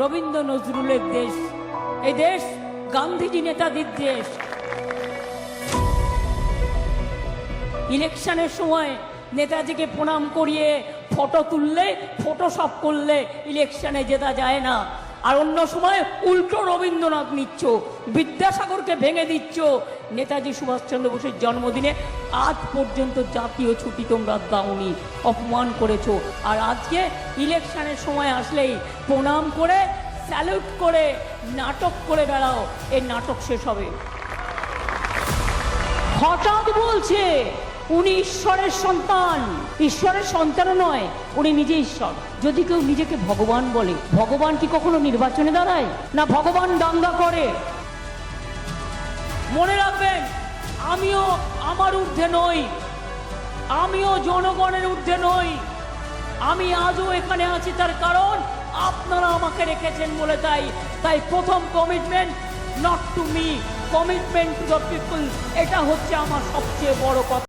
রবীন্দ্র নজরুলের দেশ। এই দেশ গান্ধীজি নেতাজির দেশ। ইলেকশনের সময় নেতাজিকে প্রণাম করিয়ে ফটো তুললে, ফটোশপ করলে ইলেকশনে জেতা যায় না। আর অন্য সময় উল্টো রবীন্দ্রনাথ নিচ্ছ, বিদ্যাসাগরকে ভেঙে দিচ্ছ নেতাজি সুভাষচন্দ্র বোসের জন্মদিনে আজ পর্যন্ত জাতীয় ছুটি তোমরা দাওনি। অপমান করেছ। আর আজকে ইলেকশনের সময় আসলেই প্রণাম করে, স্যালুট করে, নাটক করে বেড়াও। এই নাটক শেষ হবে। হঠাৎ বলছে, উনি ঈশ্বরের সন্তান। ঈশ্বরের সন্তান নয়, উনি নিজে ঈশ্বর। যদি কেউ নিজেকে ভগবান বলে, ভগবান কি কখনো নির্বাচনে দাঁড়ায়? না ভগবান দাঙ্গা করে? মনে রাখবেন, আমিও আমার ঊর্ধ্বে নই। আমিও জনগণের ঊর্ধ্বে নই। আমি আজও এখানে আছি তার কারণ আপনারা আমাকে রেখেছেন বলে তাই। তাই প্রথম commitment not to me commitment to the people এটা হচ্ছে আমার সবচেয়ে বড় কথা।